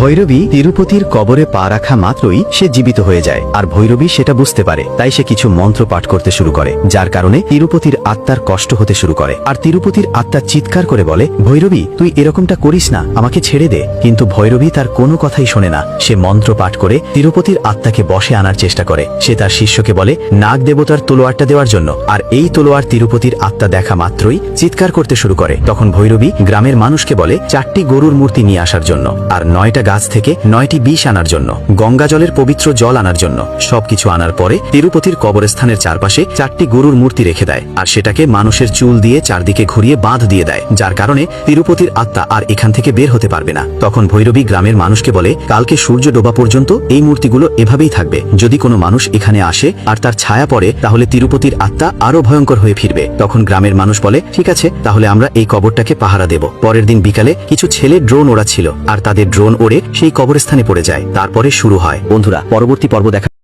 ভৈরবী তিরুপতির কবরে পা রাখা মাত্রই সে জীবিত হয়ে যায়। আর ভৈরবী সেটা বুঝতে পারে, তাই সে কিছু মন্ত্র পাঠ করতে শুরু করে, যার কারণে তিরুপতির আত্মার কষ্ট হতে শুরু করে। আর তিরুপতির আত্মা চিৎকার করে বলে, ভৈরবী, তুই এরকমটা করিস না, আমাকে ছেড়ে দে। কিন্তু ভৈরবী তার কোনো কথাই শোনে না। সে মন্ত্র পাঠ করে তিরুপতির আত্মাকে বসে আনার চেষ্টা করে। সে তার শিষ্যকে বলে, নাগ দেবতার তলোয়ারটা দেওয়ার জন্য। আর এই তলোয়ার তিরুপতির আত্মা দেখা মাত্রই চিৎকার করতে শুরু করে। তখন ভৈরবী গ্রামের মানুষকে বলে, চারটি গরুর মূর্তি নিয়ে আসার জন্য। আর নয়টা গাছ থেকে নয়টি বিষ আনার জন্য, গঙ্গা জলের পবিত্র জল আনার জন্য। সবকিছু আনার পরে তিরুপতির কবরস্থানের চারপাশে চারটি গরুর মূর্তি রেখে দেয় আর সেটাকে মানুষের চুল দিয়ে চারদিকে ঘুরিয়ে বাঁধ দিয়ে দেয়, যার কারণে তিরুপতির আত্মা আর এখান থেকে বের হতে পারবে না। তখন ভৈরবী গ্রামের মানুষকে বলে, কালকে সূর্য ডোবা পর্যন্ত এই মূর্তিগুলো এভাবেই থাকবে। যদি কোনো মানুষ এখানে আসে আর তার ছায়া পড়ে, তাহলে তিরুপতির আত্মা আরও ভয়ঙ্কর হয়ে ফিরবে। তখন গ্রামের মানুষ বলে, ঠিক আছে, তাহলে আমরা এই কবরটাকে পাহারা দেব। পরের দিন বিকালে কিছু ছেলে ড্রোন ওড়াচ্ছিল, আর তাদের ড্রোন ওড়ে সেই কবরস্থানে পড়ে যায়। তারপরে শুরু হয়। বন্ধুরা পরবর্তী পর্ব দেখা